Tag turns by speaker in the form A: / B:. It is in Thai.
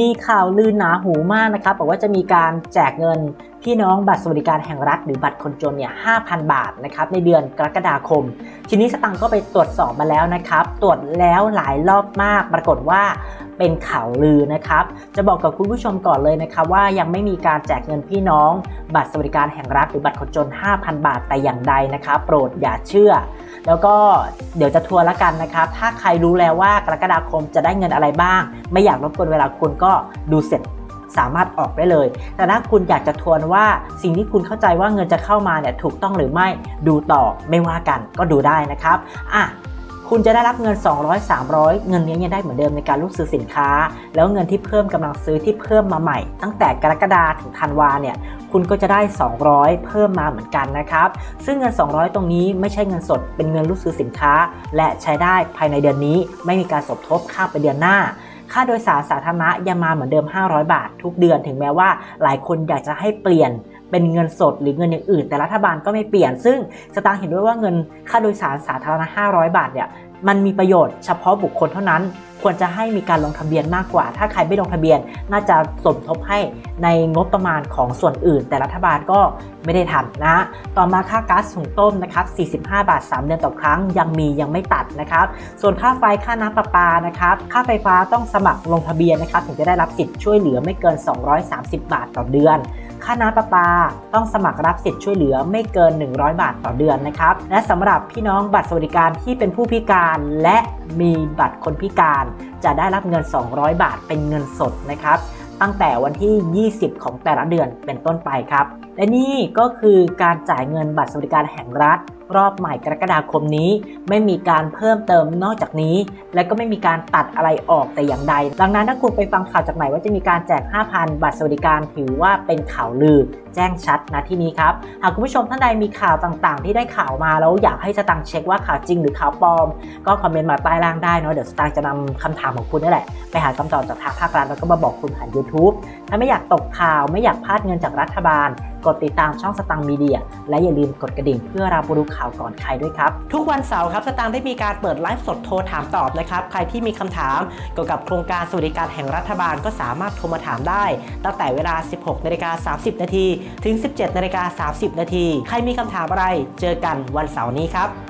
A: มีข่าวลือหนาหูมากนะครับบอกว่าจะมีการแจกเงินพี่น้องบัตรสวัสดิการแห่งรัฐหรือบัตรคนจนเนี่ย5,000 บาทนะครับในเดือนกรกฎาคม ทีนี้สตังค์ก็ไปตรวจสอบมาแล้วนะครับ ตรวจแล้วหลายรอบมาก ปรากฏว่า เป็นข่าวลือนะครับ จะบอกกับคุณผู้ชมก่อนเลยนะครับว่ายังไม่มีการแจกเงินพี่น้อง บัตรสวัสดิการแห่งรัฐหรือบัตรคนจน 5,000 บาทแต่อย่างใดนะครับ โปรดอย่าเชื่อ แล้วก็เดี๋ยวจะทัวร์ละกันนะครับ ถ้าใครรู้แล้วว่ากรกฎาคมจะได้เงินอะไรบ้าง ไม่อยากรบกวนเวลาคุณก็ดูเสร็จสามารถออกได้เลย แต่ถ้าคุณอยากจะทวนว่าสิ่งที่คุณเข้าใจว่าเงินจะเข้ามาเนี่ยถูกต้องหรือไม่ดูต่อไม่ว่ากันก็ดูได้นะครับ อะ คุณจะได้รับเงิน 200 300 เงินนี้ยังได้เหมือนเดิมในการรูดซื้อสินค้า แล้วเงินที่เพิ่มกำลังซื้อที่เพิ่มมาใหม่ ตั้งแต่กรกฎาถึงธันวาเนี่ยคุณก็จะได้ 200 เพิ่มมาเหมือนกันนะครับ ซึ่งเงิน 200 ตรงนี้ไม่ใช่เงินสดเป็นเงินรูดซื้อสินค้า และใช้ได้ภายในเดือนนี้ ไม่มีการสมทบข้ามไปเดือนหน้าค่าโดยสารสาธารณะยังมาเหมือนเดิม 500 บาททุกเดือน ถึงแม้ว่าหลายคนอยากจะให้เปลี่ยน เป็นเงินสดหรือเงินอย่างอื่น แต่รัฐบาลก็ไม่เปลี่ยน ซึ่งสตางค์เห็นด้วยว่าเงินค่าโดยสารสาธารณะ500 บาทเนี่ยมันมีประโยชน์เฉพาะบุคคลเท่านั้น ควรจะให้มีการลงทะเบียนมากกว่า ถ้าใครไม่ลงทะเบียน น่าจะสมทบให้ในงบประมาณของส่วนอื่น แต่รัฐบาลก็ไม่ได้ทำนะ ต่อมาค่าก๊าซหุงต้มนะครับ 45 บาท 3 เดือนต่อครั้ง ยังมียังไม่ตัดนะครับ ส่วนค่าไฟค่าน้ำประปานะครับ ค่าไฟฟ้าต้องสมัครลงทะเบียนนะครับ ถึงจะได้รับสิทธิ์ช่วยเหลือไม่เกิน 230 บาทต่อเดือน ค่าน้ำประปา ต้องสมัครรับสิทธิ์ช่วยเหลือไม่เกิน 100 บาทต่อเดือนนะครับ และสำหรับพี่น้องบัตรสวัสดิการที่เป็นผู้พิการและมีบัตรคนพิการ จะได้รับเงิน 200 บาทเป็นเงินสดนะครับ ตั้งแต่วันที่ 20 ของแต่ละเดือนเป็นต้นไปครับและนี่ก็คือการจ่ายเงินบัตรสวัสดิการแห่งรัฐ รอบใหม่กรกฎาคมนี้ ไม่มีการเพิ่มเติมนอกจากนี้ และก็ไม่มีการตัดอะไรออกแต่อย่างใด ดังนั้นถ้าคุณไปฟังข่าวจากไหนว่าจะมีการแจก 5,000 บัตรสวัสดิการถือว่าเป็นข่าวลือแจ้งชัดนะที่นี้ครับ หากคุณผู้ชมท่านใดมีข่าวต่างๆ ที่ได้ข่าวมาแล้วอยากให้สตังค์เช็คว่าข่าวจริงหรือข่าวปลอม ก็คอมเมนต์มาใต้ล่างได้เนาะเดี๋ยวสตางค์จะนำคำถามของคุณนี่แหละ ไปหาคำตอบจากทางภาครัฐแล้วก็มาบอกคุณผ่าน YouTube ถ้าไม่อยากตกข่าวไม่อยากพลาดเงินจากรัฐบาล กดติดตามช่องสตังค์มีเดีย และอย่าลืมกดกระดิ่งเพื่อรับรู้ข่าวก่อนใครด้วยครับ ทุกวันเสาร์ครับสตังค์ได้มีการเปิดไลฟ์สดโทรถามตอบนะครับ ใครที่มีคำถามเกี่ยวกับโครงการสวัสดิการแห่งรัฐบาลก็สามารถโทรมาถามได้ ตั้งแต่เวลา 16นาฬิกา30 นาทีถึง 17นาฬิกา30 นาทีใครมีคำถามอะไรเจอกันวันเสาร์นี้ครับ